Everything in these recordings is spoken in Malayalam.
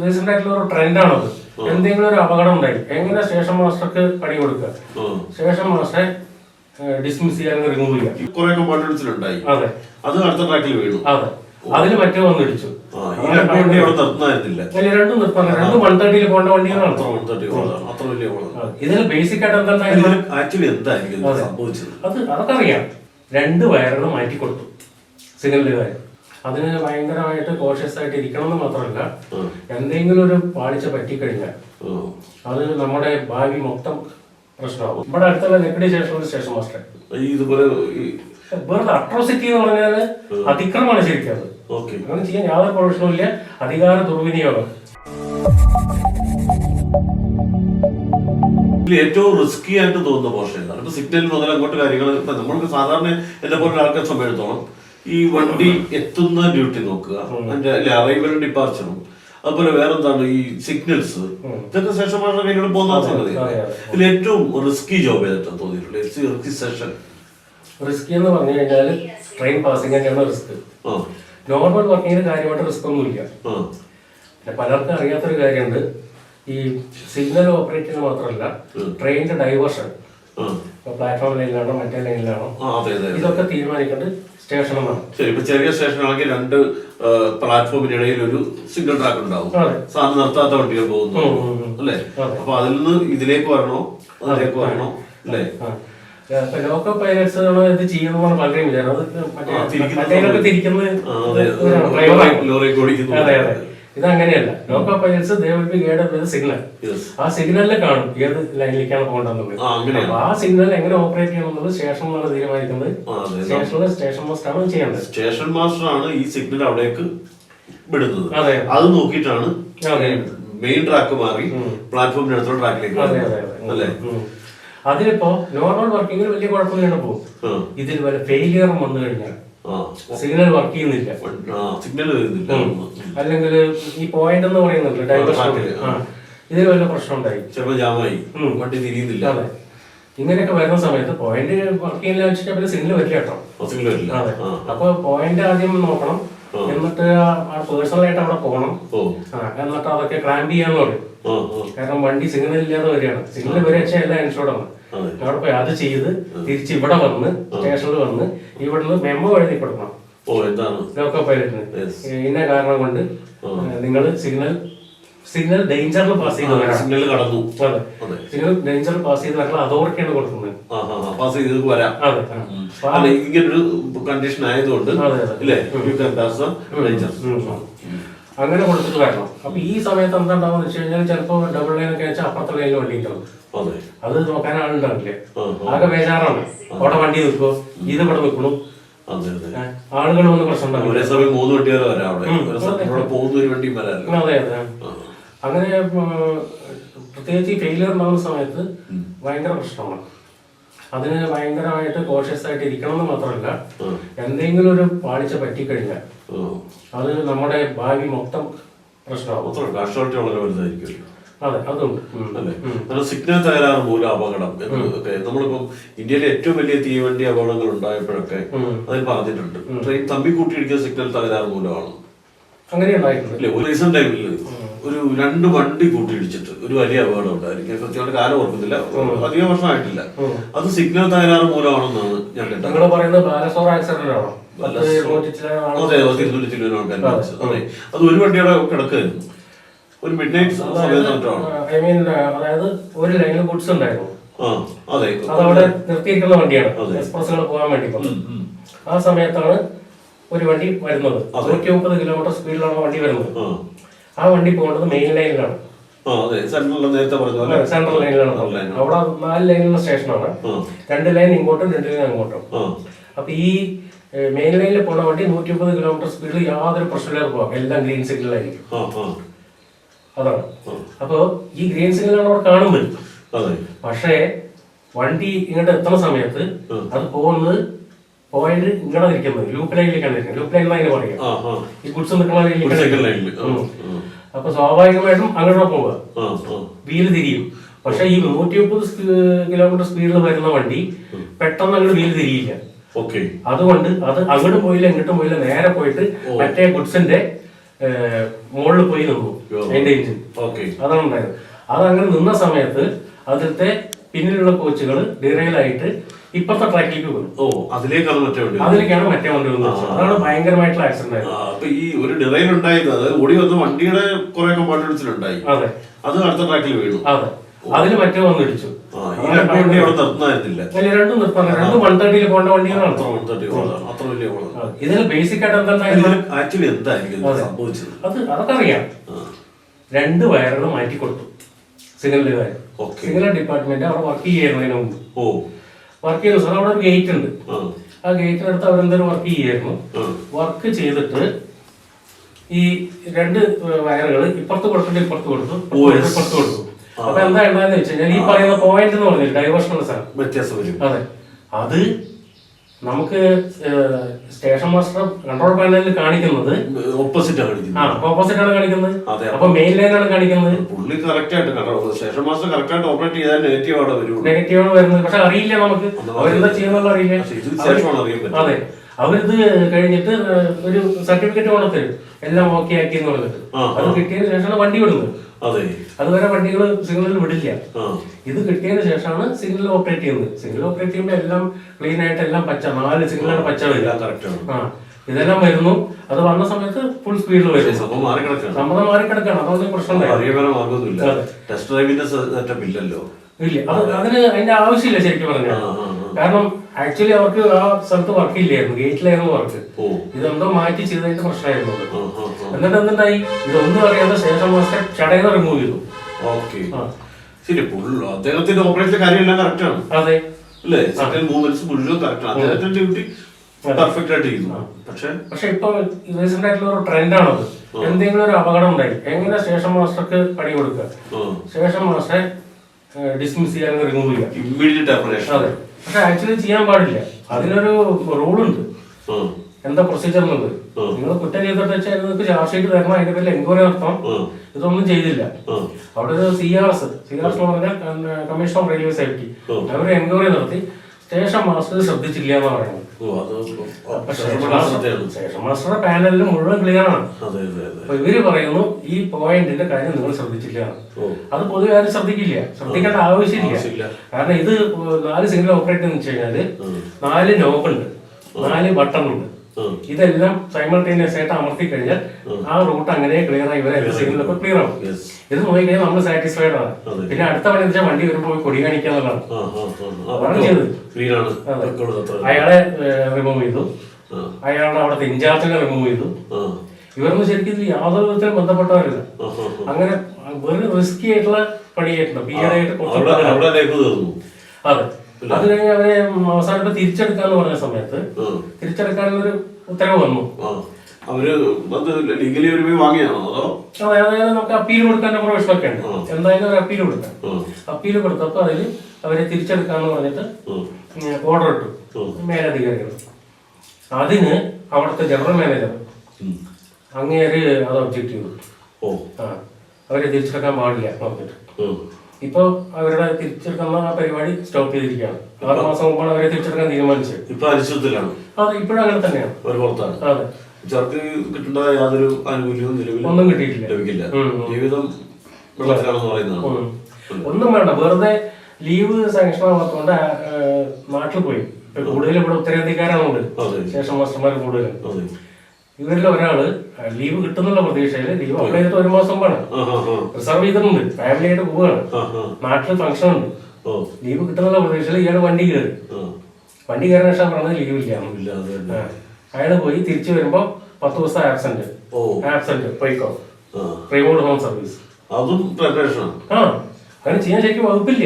റീസെന്റ് ആയിട്ടുള്ള ഒരു ട്രെൻഡാണത് എന്തെങ്കിലും ഒരു അപകടം ഉണ്ടായി എങ്ങനെ സ്റ്റേഷൻ മാസ്റ്റർക്ക് പണി കൊടുക്കുക. സ്റ്റേഷൻ മാസ്റ്ററെ ഡിസ്മിസ് ചെയ്യാൻ റിമൂവ് ചെയ്യാം കുറെയൊക്കെ മണ്ണിടിച്ചിലുണ്ടായി അതെ. അത് അടുത്ത ട്രാക്കിൽ വീണു. അതെ. അതിൽ മറ്റേ വന്നിടിച്ചു രണ്ട് നിർത്താൻ രണ്ടും വൺ തേർട്ടിയിൽ പോകേണ്ട വണ്ടികളാണ്. ഇതിൽ ബേസിക് ആയിട്ട് സംഭവിച്ചത്? അത് അതൊക്കെ അറിയാം. രണ്ട് വയറുകൾ മാറ്റി കൊടുത്തു സിഗ്നലിന്റെ സിഗ്നലുകാർ അതിന് ഭയങ്കരമായിട്ട് കോഷ്യസ് ആയിട്ട് ഇരിക്കണം എന്ന് മാത്രമല്ല. എന്തെങ്കിലും ഒരു പാളിച്ച പറ്റിക്കഴിഞ്ഞാൽ. അത് നമ്മുടെ ഭാവി മൊത്തം പ്രശ്നമാകും. ഇവിടെ അടുത്തുള്ള നെക്കടി സ്റ്റേഷൻ ഒരു സ്റ്റേഷൻ മാസ്റ്റർ ഇതുപോലെ വെറുതെ അട്രോസിറ്റി എന്ന് പറഞ്ഞാൽ അതിക്രമമാണ് ശരിക്കും അത്. അങ്ങനെ ചെയ്യാൻ യാതൊരു പ്രൊഫഷനും ഇല്ല അധികാര ദുർവിനിയോഗം. ഏറ്റവും റിസ്കി ആയിട്ട് തോന്നുന്ന പോർഷൻ ഏതാണ് ഇപ്പൊ സിഗ്നൽ മുതൽ അങ്ങോട്ട് കാര്യങ്ങൾ ഇപ്പൊ നമ്മൾക്ക് സാധാരണ എന്നെ പോലെ ആൾക്കാർ സംബന്ധിച്ചിടത്തോളം ഈ വണ്ടി എത്തുന്ന ഡ്യൂട്ടി നോക്കുക. അതിന്റെ അറൈവൽ ഡിപ്പാർച്ചറും അതുപോലെ വേറെ എന്താണ് ഈ സിഗ്നൽസ് ഇതൊക്കെ ശേഷമാണ് കയ്യിലൂടെ പോകുന്ന സംഗതി. ഇതിൽ ഏറ്റവും റിസ്കി ജോബ് ഏതായിട്ടാണ് തോന്നിയിട്ടുള്ളത്? റിസ്കി സെഷൻ റിസ്ക് എന്ന് പറഞ്ഞു കഴിഞ്ഞാൽ ട്രെയിൻ പാസിംഗ് തന്നെയാണ് റിസ്ക് നോർമൽ വർക്കിങ്ങിന് കാര്യമായിട്ട് റിസ്ക് ഒന്നുമില്ല. ഇല്ല പിന്നെ പലർക്കും അറിയാത്തൊരു കാര്യമുണ്ട്. ഈ സിഗ്നൽ ഓപ്പറേറ്റ് ചെയ്യുന്നത് മാത്രമല്ല ട്രെയിനിന്റെ ഡൈവേർഷൻ പ്ലാറ്റ്ഫോം ലൈനിലാണോ മറ്റേ ലൈനിലാണോ ഇതൊക്കെ തീരുമാനിക്കേണ്ടത് സ്റ്റേഷനുമാണ്. ശരി ഇപ്പൊ ചെറിയ സ്റ്റേഷനാണെങ്കിൽ രണ്ട് പ്ലാറ്റ്ഫോമിനിടയിൽ ഒരു സിംഗിൾ ട്രാക്ക് ഉണ്ടാവും. സാധനം നിർത്താത്ത വണ്ടികൾ പോകുന്നു. അല്ലേ. അപ്പൊ അതിൽ നിന്ന് ഇതിലേക്ക് വരണോ? അതിലേക്ക് വരണോ? അല്ലേ? ലോക്കൽ പൈലറ്റ്സ് ഇത് ചെയ്യുന്നതാണ് പലരെയും വിചാരം അത് മറ്റേ ആ, തിരിക്കുന്നത് മറ്റേതിലൊക്കെ ലോറി ഓടിക്കുന്നു. അതെ അതെ. ഇത് അങ്ങനെയല്ല ലോക്കൽ പൈലറ്റ്സ് ദേവൽപി ഗൈഡ് സിഗ്നൽ. ആ സിഗ്നലിൽ കാണും. ഏത് ലൈനിലേക്കാണ് പോകേണ്ടത് ആ, അങ്ങനെയാണ്. അപ്പൊ ആ സിഗ്നൽ എങ്ങനെ ഓപ്പറേറ്റ് ചെയ്യണം എന്നുള്ളത് സ്റ്റേഷനിലാണ് തീരുമാനിക്കുന്നത്. സ്റ്റേഷനിലെ സ്റ്റേഷൻ മാസ്റ്ററാണ് ചെയ്യേണ്ടത്. സ്റ്റേഷൻ മാസ്റ്റർ ആണ് ഈ സിഗ്നൽ അവിടേക്ക് വിടുന്നത്. അതെ. അത് നോക്കിയിട്ടാണ്. മെയിൻ ട്രാക്ക് മാറി പ്ലാറ്റ്ഫോമിന്റെ അടുത്തുള്ള ട്രാക്കിലേക്ക് അല്ലേ? അതിലിപ്പോ നോർമൽ വർക്കിങ്ങിൽ വലിയ കുഴപ്പമില്ലാണ്ട് പോകും. ഇതിൽ വല്ല ഫെയിലിയറും വന്നു കഴിഞ്ഞാൽ സിഗ്നൽ വർക്ക് ചെയ്യുന്നില്ല. സിഗ്നൽ വരുന്നില്ല. അല്ലെങ്കിൽ ഈ പോയിന്റ് എന്ന് പറയുന്നുണ്ട് ഡൈവേർഷൻ ഇതിന് വല്ല പ്രശ്നം ഉണ്ടായി ചിലപ്പോൾ ജാമായി. വണ്ടി തിരിയുന്നില്ല. അതെ. ഇങ്ങനെയൊക്കെ വരുന്ന സമയത്ത് പോയിന്റ് വർക്ക് ചെയ്യുന്നില്ല വെച്ചിട്ട് അവർ സിഗ്നൽ വരില്ല കേട്ടോ. സിഗ്നൽ വരില്ല. അതെ. അപ്പൊ പോയിന്റ് ആദ്യം നോക്കണം. എന്നിട്ട് പേഴ്സണൽ ആയിട്ട് അവിടെ പോകണം. എന്നിട്ട് അതൊക്കെ ക്ലാൻഡ് ചെയ്യാന്ന് പറയും. കാരണം വണ്ടി സിഗ്നൽ ഇല്ലാതെ വരികയാണ്. സിഗ്നൽ വരെ വെച്ചാൽ എല്ലാം ഇൻഷുർഡ് ആണ്. അവിടെ പോയി അത് ചെയ്ത് തിരിച്ച് ഇവിടെ വന്ന് സ്റ്റേഷനിൽ വന്ന് ഇവിടുന്ന് മെമ്മോ എഴുതി കൊടുക്കണം. ഓ എന്താണ്? ലോക്കോ പൈലറ്റിന്. ഇന്ന കാരണം കൊണ്ട് നിങ്ങൾ സിഗ്നൽ സിഗ്നൽ ഡേഞ്ചറിൽ പാസ് ചെയ്ത് സിഗ്നൽ കടന്നു. അതെ. സിഗ്നൽ ഡേഞ്ചറിൽ പാസ് ചെയ്ത് വരണം അതോറിറ്റിയാണ് കൊടുക്കുന്നത്. പാസ് ചെയ്ത് വരാം. അതെ ഇങ്ങനൊരു കണ്ടീഷൻ ആയതുകൊണ്ട് അല്ലേ ഡേഞ്ചർ അങ്ങനെ കൊടുത്തിട്ട് വരണം. അപ്പൊ ഈ സമയത്ത് എന്താ ഉണ്ടാവുക വെച്ച് കഴിഞ്ഞാൽ ചിലപ്പോൾ ഡബിൾ ലൈൻ ഒക്കെ വെച്ചാൽ അപ്പുറത്തെ ലൈനിൽ വണ്ടി ഉണ്ടാവും അതെ നോക്കാൻ ആളുണ്ടാവില്ല. ആകെ ബേജാറാണ്. അവിടെ വണ്ടി നിൽക്കുമോ ഇത് ഇവിടെ നിൽക്കണു. ആളുകൾ വന്ന് പ്രശ്നം ഒരേ സമയം മൂന്ന് വണ്ടി വരെ വരാം അവിടെ ഒരു സ്ഥലത്തൂടെ പോകുന്ന ഒരു വണ്ടിയും വരാറില്ല. അതെ അതെ. അങ്ങനെ പ്രത്യേകിച്ച് ഈ ഫെയിലിയർ ഉണ്ടാകുന്ന സമയത്ത് ഭയങ്കര പ്രശ്നമാണ്. അതിന് ഭയങ്കരമായിട്ട് കോഷ്യസ് ആയിട്ട് ഇരിക്കണം എന്ന് മാത്രമല്ല എന്തെങ്കിലും ഒരു പാളിച്ച പറ്റിക്കഴിഞ്ഞാൽ. അത് നമ്മുടെ ഭാവി മൊത്തം പ്രശ്നമാകും അതെ അതുണ്ട്. സിഗ്നൽ തകരാറ് മൂലം അപകടം. നമ്മളിപ്പോ നമ്മളിപ്പം ഇന്ത്യയിലെ ഏറ്റവും വലിയ തീവണ്ടി അപകടങ്ങൾ ഉണ്ടായപ്പോഴൊക്കെ അതിൽ പറഞ്ഞിട്ടുണ്ട്. ട്രെയിൻ തമ്പി കൂട്ടിയിടിക്കുന്ന സിഗ്നൽ തകരാറ് മൂലമാണ് അങ്ങനെ ഒരു റീസെന്റ് ടൈമിൽ ഒരു രണ്ട് വണ്ടി കൂട്ടിയിടിച്ചിട്ട് ഒരു വലിയ അപകടം ഉണ്ടായിരിക്കും. കൃത്യമായിട്ട് കാലം ഓർക്കുന്നില്ല. അധികം വർഷമായിട്ടില്ല അത് സിഗ്നൽ തകരാറ് മൂലമാണെന്നാണ് ഞാൻ കേട്ടത്. പറയുന്നത് ബാലസോർ ആക്സിഡന്റ് ആണോ. അതെ. അത് ഒരു വണ്ടിയുടെ കിടക്കായിരുന്നു. ഒരു മിഡ് നൈറ്റ് ഐ മീൻ അതായത് ഒരു ലൈനിൽ ഗുഡ്സ് ഉണ്ടായിരുന്നു. അതവിടെ നിർത്തിയിരിക്കുന്ന വണ്ടിയാണ്. എക്സ്പ്രസ്സുകൾ പോകാൻ വേണ്ടി. ആ സമയത്താണ് ഒരു വണ്ടി വരുന്നത്. നൂറ്റി മുപ്പത് കിലോമീറ്റർ സ്പീഡിലാണ് വണ്ടി വരുന്നത്. ആ. വണ്ടി പോകേണ്ടത് മെയിൻ ലൈനിലാണ് സെൻട്രൽ ലൈനിലാണ്. അവിടെ നാല് ലൈനിലുള്ള സ്റ്റേഷനാണ്. രണ്ട് ലൈൻ ഇങ്ങോട്ടും രണ്ട് ലൈൻ അങ്ങോട്ടും. അപ്പൊ ഈ മെയിൻ ലൈനിൽ പോകുന്ന വണ്ടി നൂറ്റി മുപ്പത് കിലോമീറ്റർ സ്പീഡിൽ യാതൊരു പ്രശ്നമില്ലാതെ പോകാം എല്ലാം ഗ്രീൻ സിഗ്നലായിരിക്കും അതാണ്. അപ്പോ ഈ ഗ്രീൻ സിഗ്നലാണ് അവിടെ കാണുന്നത്. അതെ. പക്ഷേ വണ്ടി ഇങ്ങോട്ട് എത്തുന്ന സമയത്ത് അത് പോകുന്നത് പോയിന്റ് ഇങ്ങോട്ട് ഇരിക്കുന്നത് ലൂപ്പ് ലൈനിലേക്കാണ് ഇരിക്കുന്നത് ലൂപ്പ് ലൈൻ ആ ആ. ഈ ഗുഡ്സ് നിൽക്കുന്ന ലൈനിലേക്ക് അപ്പൊ സ്വാഭാവികമായിട്ടും അങ്ങോട്ട് പോവുക. വീൽ തിരിയും. പക്ഷെ ഈ നൂറ്റി മുപ്പത് കിലോമീറ്റർ സ്പീഡിൽ വരുന്ന വണ്ടി പെട്ടെന്ന് അങ്ങോട്ട് വീൽ തിരിയില്ല. ഓക്കെ. അതുകൊണ്ട് അത് അങ്ങോട്ടും പോയില്ല ഇങ്ങോട്ടും പോയില്ല നേരെ പോയിട്ട് മറ്റേ ഗുഡ്സിന്റെ മുകളിൽ പോയി നിന്നു. അതിന്റെ എഞ്ചിൻ ഓക്കെ അതാണ് ഉണ്ടായത് അതങ്ങനെ നിന്ന സമയത്ത് അതിലത്തെ പിന്നിലുള്ള കോച്ചുകൾ ഡിറയിലായിട്ട് ഇപ്പത്തെ ട്രാക്കിലേക്ക് പോകും ഓ അതിലേക്കാണ് മറ്റേ വണ്ടി അതിലേക്കാണ് മറ്റേ വണ്ടി വന്നത്. അതാണ് ഭയങ്കരമായിട്ടുള്ള ആക്സിഡന്റ് ആയത് അപ്പൊ ഈ ഒരു ഡിറൈൽ ഉണ്ടായത് അതായത് ഓടി വന്ന വണ്ടിയുടെ കുറെ കമ്പാർട്ട്മെന്റ്സിലുണ്ടായി. അതെ. അത് അടുത്ത ട്രാക്കിൽ വീണു. അതെ. അതിൽ മറ്റേ വന്ന് ഇടിച്ചു. രണ്ട് നിർത്താൻ രണ്ടും വൺ തേർട്ടിയിൽ പോകേണ്ട വണ്ടികളാണ്. ഇതിൽ ബേസിക് ആയിട്ട് എന്താ ആക്ച്വലി എന്തായിരിക്കും? സംഭവിച്ചത്? അത് അതൊക്കെ അറിയാം. രണ്ട് വയറുകൾ മാറ്റി കൊടുത്തു. സിഗ്നലിന്റെ വയർ സിഗ്നൽ ഡിപ്പാർട്ട്മെന്റ് അവിടെ വർക്ക് ചെയ്യുന്നതിന് മുമ്പ്. ഓ. വർക്ക് ചെയ്യുന്നു സാർ അവിടെ ഒരു ഗേറ്റ് ഉണ്ട്. ആ. ഗേറ്റിനടുത്ത് അവരെന്തായാലും വർക്ക് ചെയ്യായിരുന്നു. വർക്ക് ചെയ്തിട്ട് ഈ രണ്ട് വയറുകൾ ഇപ്പുറത്ത് കൊടുത്തിട്ട് ഇപ്പുറത്ത് കൊടുത്തു. ഇപ്പുറത്ത് കൊടുത്തു അപ്പൊ എന്താ ഉണ്ടായെന്ന് വെച്ചാൽ ഈ പറയുന്ന പോയിന്റ് എന്ന് പറഞ്ഞില്ല ഡൈവേർഷനുള്ള സാർ വ്യത്യാസം അതെ. അത് നമുക്ക് സ്റ്റേഷൻ മാസ്റ്റർ കൺട്രോൾ പാനലിൽ കാണിക്കുന്നത് ഓപ്പോസിറ്റ് ആ ഓപ്പോസിറ്റ് ആണ് കാണിക്കുന്നത്. അതെ. അപ്പൊ മെയിൻ ആണ് കാണിക്കുന്നത്. പുള്ളി കറക്റ്റ് ആയിട്ട് കണ്ടോ? സ്റ്റേഷൻ മാസ്റ്റർ കറക്റ്റ് ആയിട്ട് ഓപ്പറേറ്റ് ചെയ്താൽ നെഗറ്റീവ് ആണ് വരുന്നത് നെഗറ്റീവ് ആണ് വരുന്നത്. പക്ഷെ അറിയില്ല നമുക്ക്. അവരെന്താ ചെയ്യുന്നുള്ള അറിയില്ല. അതെ. അവരിത് കഴിഞ്ഞിട്ട് ഒരു സർട്ടിഫിക്കറ്റ് കൊണ്ടത്തരും എല്ലാം ഓക്കെ ആക്കി എന്ന് പറഞ്ഞിട്ട്. അത് കിട്ടിയതിന് ശേഷമാണ് വണ്ടി വിടുന്നത്. അതെ. അതുവരെ വണ്ടികൾ സിഗ്നലിൽ വിടില്ല. ഇത് കിട്ടിയതിന് ശേഷമാണ് സിഗ്നൽ ഓപ്പറേറ്റ് ചെയ്യുന്നത്. സിഗ്നൽ ഓപ്പറേറ്റ് ചെയ്യുമ്പോൾ എല്ലാം ക്ലീൻ ആയിട്ട് എല്ലാം പച്ച നാല് സിഗ്നലാണ് പച്ച വരിക. ആണ്. ആ ഇതെല്ലാം വരുന്നു. അത് വന്ന സമയത്ത് ഫുൾ സ്പീഡിൽ വരും സംഭവം മാറിക്കിടക്കാണ്. സമ്മതം മാറിക്കിടക്കാണ്. അതുകൊണ്ട് പ്രശ്നം ഉണ്ടായി അറിയാൻ ടെസ്റ്റ് ഡ്രൈവിന്റെ സെറ്റപ്പ് ഇല്ലല്ലോ. ഇല്ല. അത് അതിന് അതിന്റെ ആവശ്യമില്ല ശരിക്കും പറഞ്ഞാൽ. കാരണം ആക്ച്വലി അവർക്ക് ആ സ്ഥലത്ത് വർക്ക് ഇല്ലായിരുന്നു. ഗേറ്റിലായിരുന്നു വർക്ക് ഇതെന്തോ മാറ്റി ചെയ്തതിന്റെ പ്രശ്നമായിരുന്നു എന്നിട്ട് എന്തുണ്ടായി? ഇതൊന്നും അറിയാതെ ശേഷം മാസ്റ്റർ ചടയെന്ന് റിമൂവ് ചെയ്തു. ഓക്കെ. ശരി അദ്ദേഹത്തിന്റെ ഓപ്പറേഷന്റെ കാര്യമെല്ലാം കറക്റ്റ് ആണ്. അതെ. അല്ലേ? സെക്കൻഡ് മൂവ്മെന്റ്സ് മുഴുവൻ കറക്റ്റ് ആണ്. അദ്ദേഹത്തിന്റെ ഡ്യൂട്ടി പെർഫെക്റ്റ് ആയിട്ട് ചെയ്യുന്നു. പക്ഷെ? പക്ഷെ ഇപ്പൊ റീസെന്റ് ആയിട്ടുള്ള ഒരു ട്രെൻഡാണത് എന്തെങ്കിലും ഒരു അപകടം ഉണ്ടായി. എങ്ങനെ സ്റ്റേഷൻ മാസ്റ്റർക്ക് പണി കൊടുക്കുക? സ്റ്റേഷൻ മാസ്റ്ററെ ഡിസ്മിസ് ചെയ്യാൻ റിമൂവ് ചെയ്യാം ഇമ്മീഡിയറ്റ് ഓപ്പറേഷൻ അതെ. പക്ഷെ ആക്ച്വലി ചെയ്യാൻ പാടില്ല. അതിനൊരു റൂളുണ്ട്. എന്താ പ്രൊസീജിയർ എന്നുള്ളത്? നിങ്ങൾ കുറ്റം ചെയ്തിട്ട് വെച്ചാൽ നിങ്ങൾക്ക് ചാർജ് ഷീറ്റ് തരണം അതിന്റെ പേരിൽ എൻക്വയറി നടത്തണം. ഇതൊന്നും ചെയ്തില്ല. അവിടെ ഒരു C R S C R S എന്ന് പറഞ്ഞാൽ കമ്മീഷൻ ഓഫ് റെയിൽവേ സേഫ്റ്റി അവർ എൻക്വയറി നടത്തി. സ്റ്റേഷൻ മാസ്റ്റർ ശ്രദ്ധിച്ചില്ല എന്ന് പറയുന്നത് ഓ അത് അപ്പൊ മാസ്റ്റർ മാസ്റ്റർ മാസ്റ്ററുടെ പാനലിൽ മുഴുവൻ ക്ലിയർ ആണ്. അതെ അതെ അതെ. അപ്പൊ ഇവർ പറയുന്നു ഈ പോയിന്റിന്റെ കാര്യം നിങ്ങൾ ശ്രദ്ധിച്ചില്ല എന്ന്. ഓ. അത് പൊതുവെ ആരും ശ്രദ്ധിക്കില്ല. ശ്രദ്ധിക്കേണ്ട ആവശ്യമില്ല. ആവശ്യമില്ല. കാരണം ഇത് നാല് സിംഗിൾ ഓപ്പറേറ്റ് എന്ന് വെച്ച് കഴിഞ്ഞാൽ നാല് നോബുണ്ട് ഉണ്ട്. നാല് ബട്ടൺ ഉണ്ട്. ഉം. ഇതെല്ലാം സൈമൾട്ടേനിയസ് ആയിട്ട് അമർത്തി കഴിഞ്ഞാൽ ആ റൂട്ട് അങ്ങനെ ക്ലിയർ ആയി ഇവരെ സിഗ്നലൊക്കെ ക്ലിയർ ആവും. ഇത് നോക്കി കഴിഞ്ഞാൽ നമ്മൾ സാറ്റിസ്ഫൈഡ് ആണ്. പിന്നെ അടുത്ത പണി വെച്ചാൽ വണ്ടി വരുമ്പോൾ കൊടി കാണിക്കാന്നുള്ളതാണ് അതാണ് ചെയ്തത്. അയാളെ റിമൂവ് ചെയ്തു. അയാളുടെ അവിടുത്തെ ഇൻചാർജിനെ റിമൂവ് ചെയ്തു. ഇവരൊന്നും ശരിക്കും യാതൊരു വിധത്തിലും ബന്ധപ്പെട്ടവരില്ല. അങ്ങനെ വെറും റിസ്കി ആയിട്ടുള്ള പണിയായിട്ടുണ്ട്? ആയിട്ട് അതെ. അത് കഴിഞ്ഞ് അവരെ അവസാനത്തെ തിരിച്ചെടുക്കാന്ന് പറഞ്ഞ സമയത്ത് തിരിച്ചെടുക്കാനുള്ളൊരു ഉത്തരവ് വന്നു. അവർ ലീഗലി ഒരു പോയി വാങ്ങിയാണോ അതോ? അതെ, അതായത് നമുക്ക് അപ്പീൽ കൊടുക്കാൻ പ്രൊവിഷൻ ഒക്കെ ഉണ്ട്. എന്തായാലും ഒരു അപ്പീൽ കൊടുക്കാം അപ്പീൽ കൊടുത്തപ്പോൾ അതിൽ അവരെ തിരിച്ചെടുക്കാന്ന് പറഞ്ഞിട്ട് ഓർഡർ ഇട്ടു. മേലധികാരികൾ. അതിന് അവിടുത്തെ ജനറൽ മാനേജർ. അങ്ങേര് അത് ഒബ്ജക്റ്റ് ചെയ്തു. ഓ. ആ. അവരെ തിരിച്ചെടുക്കാൻ പാടില്ല പറഞ്ഞിട്ട്. ഉം. ഇപ്പോൾ അവരുടെ തിരിച്ചെടുക്കുന്ന ആ പരിപാടി സ്റ്റോപ്പ് ചെയ്തിരിക്കുകയാണ്. ആറ് മാസം മുമ്പാണ് അവരെ തിരിച്ചെടുക്കാൻ തീരുമാനിച്ചത്. ഇപ്പൊ അനിശ്ചിതത്തിലാണ്. അതെ ഇപ്പോഴും അങ്ങനെ തന്നെയാണ്. ഒരു പുറത്താണ്. അതെ. ചെറുക്ക് കിട്ടേണ്ട യാതൊരു ആനുകൂല്യവും നിലവിൽ ഒന്നും കിട്ടിയിട്ടില്ല. ലഭിക്കില്ല. ജീവിതം വെള്ളത്തിലാണെന്ന് പറയുന്നതാണ്. ഒന്നും വേണ്ട. വെറുതെ ലീവ് സാങ്ഷൻ ആവാത്തതുകൊണ്ട് ആ, ആ, നാട്ടിൽ പോയി. കൂടുതലും കൂടുതൽ ഇവിടെ ഉത്തരേന്ത്യക്കാരാണുണ്ട് ശേഷം മാസ്റ്റർമാർ കൂടുതലും ഇവരിൽ ഒരാൾ ലീവ് കിട്ടുന്നുള്ള പ്രതീക്ഷയിൽ ലീവ് അപ്ലൈ ചെയ്തിട്ട് ഒരു മാസം വേണം റിസർവ് ചെയ്തിട്ടുണ്ട് ഫാമിലി ആയിട്ട് പോവുകയാണ് നാട്ടിൽ ഫംഗ്ഷൻ ഉണ്ട്. ലീവ് കിട്ടുന്നുള്ള പ്രതീക്ഷയിൽ ഇയാൾ വണ്ടി കയറി. വണ്ടി കയറിയ ശേഷം പറഞ്ഞത് ലീവ് ഇല്ല അയാൾ അയാൾ പോയി തിരിച്ചു വരുമ്പോ പത്ത് ദിവസം ആബ്സെന്റ് ആബ്സെന്റ് പോയിക്കോ റിമോട്ട് ഹോം സർവീസ് അതും ആ. അങ്ങനെ ചെയ്യാൻ ശരിക്കും വകുപ്പില്ല.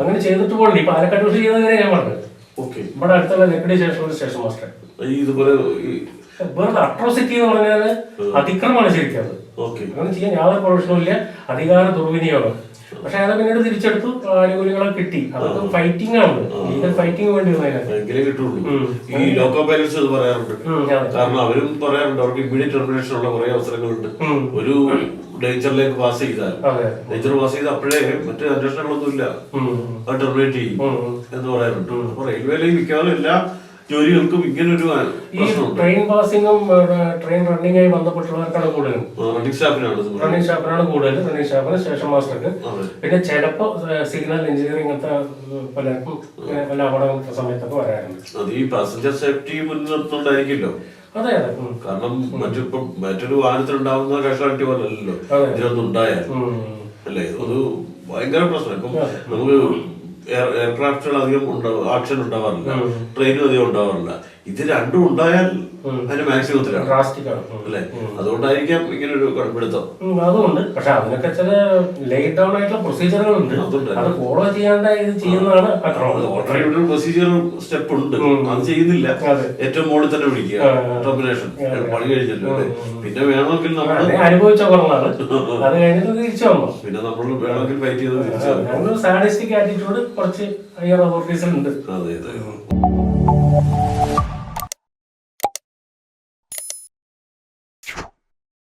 അങ്ങനെ ചെയ്തിട്ട് പോകണ്ട. ഈ പാലക്കാട് വിഷയം ചെയ്തത് ഞാൻ പറഞ്ഞത്. ഓക്കെ. ഇവിടെ അടുത്തുള്ള നെക്കടി സ്റ്റേഷൻ ഒരു സ്റ്റേഷൻ മാസ്റ്റർ. ഇതുപോലെ വെറുതെ അട്രോസിറ്റി എന്ന് പറഞ്ഞാൽ അതിക്രമമാണ് ശരിക്കും അത്. അങ്ങനെ ചെയ്യാൻ യാതൊരു പ്രൊഫഷനും ഇല്ല. അധികാര ദുർവിനിയോഗം. പക്ഷെ അയാളെ പിന്നീട് തിരിച്ചെടുത്തു ആനുകൂല്യങ്ങളെ കിട്ടി. അതൊക്കെ ഫൈറ്റിംഗ് ആണ്. ലീഗൽ ഫൈറ്റിംഗ് വേണ്ടി ഈ ലോക്കോ ഇത് പറയാറുണ്ട്. കാരണം അവരും പറയാറുണ്ട് അവർക്ക് ഇമ്മീഡിയറ്റ് ടെർമിനേഷൻ ഉള്ള കുറെ അവസരങ്ങളുണ്ട്. ഒരു ഡേഞ്ചറിലേക്ക് പാസ് ചെയ്താൽ. ഡേഞ്ചർ പാസ് ചെയ്ത് അപ്പോഴേ മറ്റു അന്വേഷണങ്ങളൊന്നും ഇല്ല അത് ടെർമിനേറ്റ് ചെയ്യും. എന്ന് പറയാറുണ്ട്. അപ്പൊ റെയിൽവേയിലേക്ക് മിക്കവാറും എല്ലാ ജോലികൾക്കും ഇങ്ങനൊരു ഈ ട്രെയിൻ പാസിംഗും ട്രെയിൻ റണ്ണിങ്ങായി ബന്ധപ്പെട്ടുള്ളവർക്കാണ് കൂടുതലും റണ്ണിംഗ് സ്റ്റാഫിനാണ് റണ്ണിംഗ് സ്റ്റാഫിനാണ് കൂടുതൽ റണ്ണിംഗ് സ്റ്റാഫിന് സ്റ്റേഷൻ മാസ്റ്റർക്ക് പിന്നെ ചിലപ്പോ സിഗ്നൽ എഞ്ചിനീയറിംഗ് ഇങ്ങനത്തെ പലർക്കും അപകടം വല്ല സമയത്തൊക്കെ വരാറുണ്ട്. അത് ഈ പാസഞ്ചർ സേഫ്റ്റി മുൻനിർത്തുണ്ടായിരിക്കില്ലോ അതെ അതെ. കാരണം മറ്റിപ്പം മറ്റൊരു വാഹനത്തിലുണ്ടാവുന്ന കാഷ്വാലിറ്റി പോലല്ലോ ഇതിനൊന്നും ഉണ്ടായാലും ഉണ്ടായാൽ. അല്ലേ? അത് ഭയങ്കര പ്രശ്നം. ഇപ്പം നമുക്ക് എയർക്രാഫ്റ്റുകൾ അധികം ഉണ്ടാവും ആക്ഷൻ ഉണ്ടാവാറില്ല. ട്രെയിനും അധികം ഉണ്ടാവാറില്ല. ഇത് രണ്ടും ഉണ്ടായാൽ അതിന്റെ മാക്സിമത്തിലാണ്. അല്ലേ? അതുകൊണ്ടായിരിക്കാം ഇങ്ങനെ ഒരു കുഴപ്പമെടുത്തോ അതുകൊണ്ട്. പക്ഷെ അതിനൊക്കെ ചില ലേറ്റ് ഡൗൺ ആയിട്ടുള്ള പ്രൊസീജിയറുകളുണ്ട് ഉണ്ട് അത് ഫോളോ ചെയ്യാണ്ട് ഇത് ചെയ്യുന്നതാണ് ഓൾറെഡി പ്രൊസീജിയർ സ്റ്റെപ്പ് ഉണ്ട്. അത് ചെയ്യുന്നില്ല. ഏറ്റവും മുകളിൽ തന്നെ വിളിക്കുക ടെർമിനേഷൻ പണി കഴിഞ്ഞല്ലോ അല്ലേ? പിന്നെ വേണമെങ്കിൽ നമ്മൾ അനുഭവിച്ച കുറവാണ് അത് കഴിഞ്ഞിട്ട് തിരിച്ചു വന്നു? പിന്നെ നമ്മൾ വേണമെങ്കിൽ ഫൈറ്റ് ചെയ്ത് തിരിച്ചു സാഡിസ്റ്റിക് ആറ്റിറ്റ്യൂഡ് കുറച്ച് ഹയർ അതോറിറ്റീസിലുണ്ട് അതെ അതെ.